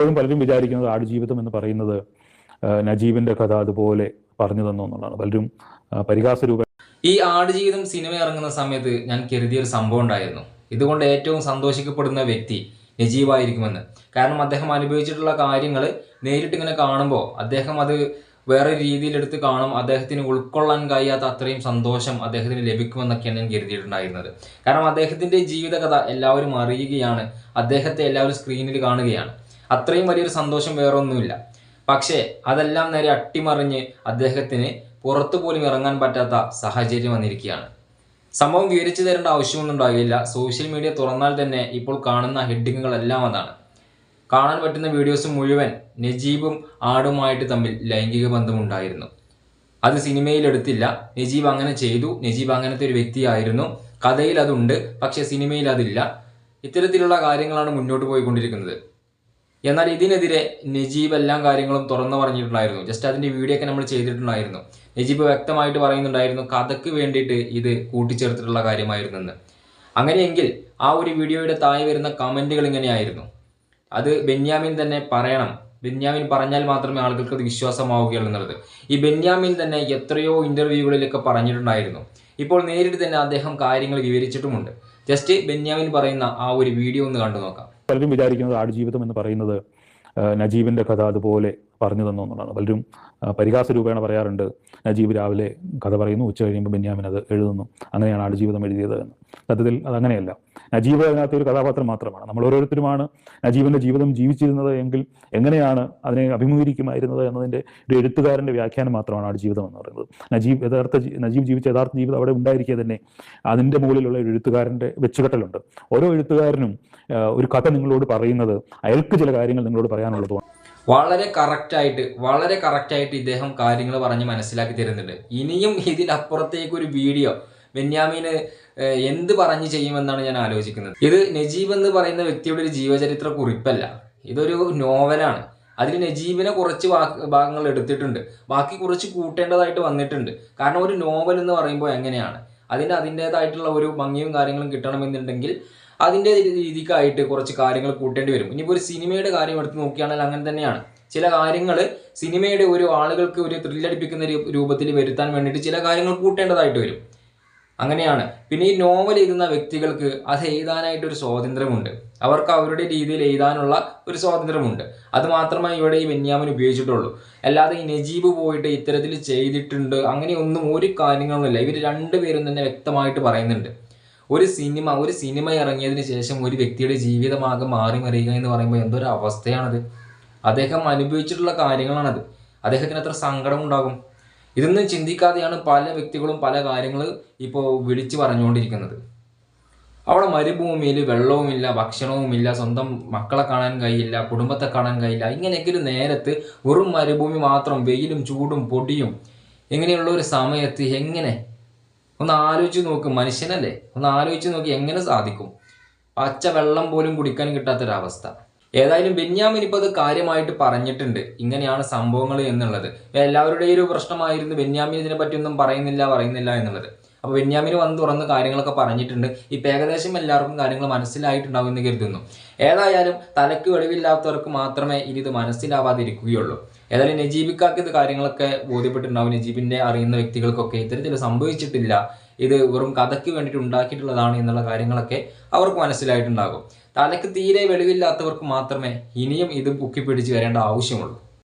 ഇപ്പോഴും പലരും വിചാരിക്കുന്നത് ആടുജീവിതം എന്ന് പറയുന്നത് നജീബിന്റെ കഥ അതുപോലെ പറഞ്ഞു തന്നു എന്നുള്ളതാണ്. പലരും പരിഹാസ രൂപ ഈ ആടുജീവിതം സിനിമ ഇറങ്ങുന്ന സമയത്ത് ഞാൻ കരുതിയ ഒരു സംഭവം ഉണ്ടായിരുന്നു. ഇതുകൊണ്ട് ഏറ്റവും സന്തോഷിക്കപ്പെടുന്ന വ്യക്തി നജീബായിരിക്കുമെന്ന്. കാരണം അദ്ദേഹം അനുഭവിച്ചിട്ടുള്ള കാര്യങ്ങൾ നേരിട്ട് ഇങ്ങനെ കാണുമ്പോൾ അദ്ദേഹം അത് വേറെ രീതിയിലെടുത്ത് കാണും അദ്ദേഹത്തിന് ഉൾക്കൊള്ളാൻ കഴിയാത്ത അത്രയും സന്തോഷം അദ്ദേഹത്തിന് ലഭിക്കുമെന്നൊക്കെയാണ് ഞാൻ കരുതിയിട്ടുണ്ടായിരുന്നത്. കാരണം അദ്ദേഹത്തിന്റെ ജീവിതകഥ എല്ലാവരും അറിയുകയാണ് അദ്ദേഹത്തെ എല്ലാവരും സ്ക്രീനിൽ കാണുകയാണ്. അത്രയും വലിയൊരു സന്തോഷം വേറൊന്നുമില്ല. പക്ഷേ അതെല്ലാം നേരെ അട്ടിമറിഞ്ഞ് അദ്ദേഹത്തിന് പുറത്തു പോലും ഇറങ്ങാൻ പറ്റാത്ത സാഹചര്യം വന്നിരിക്കുകയാണ്. സംഭവം വിവരിച്ചു തരേണ്ട ആവശ്യമൊന്നും ഉണ്ടാകില്ല. സോഷ്യൽ മീഡിയ തുറന്നാൽ തന്നെ ഇപ്പോൾ കാണുന്ന ഹെഡിങ്ങുകളെല്ലാം അതാണ്. കാണാൻ പറ്റുന്ന വീഡിയോസ് മുഴുവൻ നജീബും ആടുമായിട്ട് തമ്മിൽ ലൈംഗിക ബന്ധമുണ്ടായിരുന്നു. അത് സിനിമയിലെടുത്തില്ല നജീബ് അങ്ങനെ ചെയ്തു. നജീബ് അങ്ങനത്തെ ഒരു വ്യക്തിയായിരുന്നു. കഥയിൽ അതുണ്ട് പക്ഷേ സിനിമയിൽ അതില്ല. ഇത്തരത്തിലുള്ള കാര്യങ്ങളാണ് മുന്നോട്ട് പോയിക്കൊണ്ടിരിക്കുന്നത്. എന്നാൽ ഇതിനെതിരെ നജീബ് എല്ലാം കാര്യങ്ങളും തുറന്നു പറഞ്ഞിട്ടുണ്ടായിരുന്നു. ജസ്റ്റ് അതിന്റെ വീഡിയോ ഒക്കെ നമ്മൾ ചെയ്തിട്ടുണ്ടായിരുന്നു. നജീബ് വ്യക്തമായിട്ട് പറയുന്നുണ്ടായിരുന്നു കഥയ്ക്ക് വേണ്ടിയിട്ട് ഇത് കൂട്ടിച്ചേർത്തിട്ടുള്ള കാര്യമായിരുന്നെന്ന്. അങ്ങനെയെങ്കിൽ ആ ഒരു വീഡിയോയുടെ താഴെ വരുന്ന കമന്റുകൾ ഇങ്ങനെയായിരുന്നു. അത് ബെന്യാമിൻ തന്നെ പറയണം. ബെന്യാമിൻ പറഞ്ഞാൽ മാത്രമേ ആളുകൾക്ക് അത് വിശ്വാസമാവുകയുള്ളൂ എന്നുള്ളത്. ഈ ബെന്യാമിൻ തന്നെ എത്രയോ ഇന്റർവ്യൂകളിലൊക്കെ പറഞ്ഞിട്ടുണ്ടായിരുന്നു. ഇപ്പോൾ നേരിട്ട് തന്നെ അദ്ദേഹം കാര്യങ്ങൾ വിവരിച്ചിട്ടുമുണ്ട്. ജസ്റ്റ് ബെന്യാമിൻ പറയുന്ന ആ ഒരു വീഡിയോ ഒന്ന് കണ്ടു നോക്കാം പലരും വിചാരിക്കുന്നത് ആടുജീവിതം എന്ന് പറയുന്നത് നജീബിന്റെ കഥ അതുപോലെ പറഞ്ഞു തന്നു എന്നുള്ളതാണ് പലരും പരിഹാസ രൂപേണ പറയാറുണ്ട് നജീബ് രാവിലെ കഥ പറയുന്നു ഉച്ച കഴിയുമ്പോൾ ബെന്യാമിൻ അത് എഴുതുന്നു. അങ്ങനെയാണ് ആടുജീവിതം എഴുതിയത് എന്ന്. സത്യത്തിൽ അതങ്ങനെയല്ല. നജീബ് അതിനകത്ത് ഒരു കഥാപാത്രം മാത്രമാണ്. നമ്മൾ ഓരോരുത്തരുമാണ് നജീബിന്റെ ജീവിതം ജീവിച്ചിരുന്നത് എങ്കിൽ എങ്ങനെയാണ് അതിനെ അഭിമുഖീകരിക്കുമായിരുന്നത് എന്നതിന്റെ ഒരു എഴുത്തുകാരന്റെ വ്യാഖ്യാനം മാത്രമാണ് ആടുജീവിതം എന്ന് പറയുന്നത്. നജീബ് യഥാർത്ഥ നജീബ് ജീവിച്ച യഥാർത്ഥ ജീവിതം അവിടെ ഉണ്ടായിരിക്കുക തന്നെ അതിന്റെ മുകളിലുള്ള ഒരു എഴുത്തുകാരന്റെ വെച്ചുകെട്ടലുണ്ട്. ഓരോ എഴുത്തുകാരനും ഒരു കഥ നിങ്ങളോട് പറയുന്നത് അയാൾക്ക് ചില കാര്യങ്ങൾ നിങ്ങളോട് പറയാനുള്ളതുമാണ് വളരെ കറക്റ്റായിട്ട് വളരെ കറക്റ്റായിട്ട് ഇദ്ദേഹം കാര്യങ്ങൾ പറഞ്ഞ് മനസ്സിലാക്കി തരുന്നുണ്ട്. ഇനിയും ഇതിലപ്പുറത്തേക്ക് ഒരു വീഡിയോ ബെന്യാമീന് എന്ത് പറഞ്ഞ് ചെയ്യുമെന്നാണ് ഞാൻ ആലോചിക്കുന്നത്. ഇത് നജീബ് എന്ന് പറയുന്ന വ്യക്തിയുടെ ഒരു ജീവചരിത്ര കുറിപ്പല്ല. ഇതൊരു നോവലാണ്. അതിൽ നജീബിനെ കുറച്ച് ഭാഗങ്ങൾ എടുത്തിട്ടുണ്ട്. ബാക്കി കുറച്ച് കൂട്ടേണ്ടതായിട്ട് വന്നിട്ടുണ്ട്. കാരണം ഒരു നോവൽ എന്ന് പറയുമ്പോൾ എങ്ങനെയാണ്? അതിന് അതിന്റെതായിട്ടുള്ള ഒരു ഭംഗിയും കാര്യങ്ങളും കിട്ടണമെന്നുണ്ടെങ്കിൽ അതിന്റെ രീതിക്കായിട്ട് കുറച്ച് കാര്യങ്ങൾ കൂട്ടേണ്ടി വരും. ഇനിയിപ്പോൾ ഒരു സിനിമയുടെ കാര്യം എടുത്ത് നോക്കുകയാണെങ്കിൽ അങ്ങനെ തന്നെയാണ്. ചില കാര്യങ്ങൾ സിനിമയുടെ ഒരു ആളുകൾക്ക് ഒരു ത്രില്ലടിപ്പിക്കുന്ന രൂപത്തിൽ വരുത്താൻ വേണ്ടിയിട്ട് ചില കാര്യങ്ങൾ കൂട്ടേണ്ടതായിട്ട് വരും. അങ്ങനെയാണ്. പിന്നെ ഈ നോവൽ എഴുതുന്ന വ്യക്തികൾക്ക് അത് എഴുതാനായിട്ട് ഒരു സ്വാതന്ത്ര്യമുണ്ട്. അവർക്ക് അവരുടെ രീതിയിൽ എഴുതാനുള്ള ഒരു സ്വാതന്ത്ര്യമുണ്ട്. അത് മാത്രമേ ഇവിടെ ഈ വെന്യാമൻ ഉപയോഗിച്ചിട്ടുള്ളൂ. അല്ലാതെ ഈ നജീബ് പോയിട്ട് ഇത്തരത്തിൽ ചെയ്തിട്ടുണ്ട്. അങ്ങനെയൊന്നും ഒരു കാര്യങ്ങളുമില്ല ഇവർ രണ്ടുപേരും തന്നെ വ്യക്തമായിട്ട് പറയുന്നുണ്ട്. ഒരു സിനിമ ഒരു സിനിമ ഇറങ്ങിയതിന് ശേഷം ഒരു വ്യക്തിയുടെ ജീവിതമാകെ മാറി മറിയുക എന്ന് പറയുമ്പോൾ എന്തൊരു അവസ്ഥയാണത്. അദ്ദേഹം അനുഭവിച്ചിട്ടുള്ള കാര്യങ്ങളാണത്. അദ്ദേഹത്തിന് എത്ര സങ്കടം ഉണ്ടാകും ഇതൊന്നും ചിന്തിക്കാതെയാണ് പല വ്യക്തികളും പല കാര്യങ്ങൾ ഇപ്പോൾ വിളിച്ചു പറഞ്ഞുകൊണ്ടിരിക്കുന്നത്. അവിടെ മരുഭൂമിയിൽ വെള്ളവുമില്ല ഭക്ഷണവുമില്ല സ്വന്തം മക്കളെ കാണാൻ കഴിയില്ല കുടുംബത്തെ കാണാൻ കഴിയില്ല. ഇങ്ങനെയൊക്കെ ഒരു നേരത്ത് വെറും മരുഭൂമി മാത്രം വെയിലും ചൂടും പൊടിയും ഇങ്ങനെയുള്ള ഒരു സമയത്ത് എങ്ങനെ ഒന്ന് ആലോചിച്ച് നോക്ക് മനുഷ്യനല്ലേ? ഒന്ന് ആലോചിച്ച് നോക്കി എങ്ങനെ സാധിക്കും? പച്ച വെള്ളം പോലും കുടിക്കാൻ കിട്ടാത്തൊരവസ്ഥ. ഏതായാലും ബെന്യാമിൻ ഇപ്പോൾ അത് കാര്യമായിട്ട് പറഞ്ഞിട്ടുണ്ട്. ഇങ്ങനെയാണ് സംഭവങ്ങൾ എന്നുള്ളത്. എല്ലാവരുടെയും ഒരു പ്രശ്നമായിരുന്നു ബെന്യാമിൻ ഇതിനെ പറ്റിയൊന്നും പറയുന്നില്ല പറയുന്നില്ല എന്നുള്ളത്. അപ്പോൾ ബെന്യാമിന് വന്ന് തുറന്ന് കാര്യങ്ങളൊക്കെ പറഞ്ഞിട്ടുണ്ട്. ഇപ്പം ഏകദേശം എല്ലാവർക്കും കാര്യങ്ങൾ മനസ്സിലായിട്ടുണ്ടാവും എന്ന് കരുതുന്നു. ഏതായാലും തലയ്ക്ക് വെളിവില്ലാത്തവർക്ക് മാത്രമേ ഇനി ഇത് മനസ്സിലാവാതിരിക്കുകയുള്ളൂ. ഏതായാലും നജീബിക്കാർക്ക് ഇത് കാര്യങ്ങളൊക്കെ ബോധ്യപ്പെട്ടിട്ടുണ്ടാവും. നജീബിന്റെ അറിയുന്ന വ്യക്തികൾക്കൊക്കെ ഇത്തരത്തിൽ സംഭവിച്ചിട്ടില്ല. ഇത് വെറും കഥയ്ക്ക് വേണ്ടിയിട്ട് ഉണ്ടാക്കിയിട്ടുള്ളതാണ് എന്നുള്ള കാര്യങ്ങളൊക്കെ അവർക്ക് മനസ്സിലായിട്ടുണ്ടാകും. തലയ്ക്ക് തീരെ വെളിവില്ലാത്തവർക്ക് മാത്രമേ ഇനിയും ഇത് പൊക്കി പിടിച്ച് വരേണ്ട ആവശ്യമുള്ളൂ.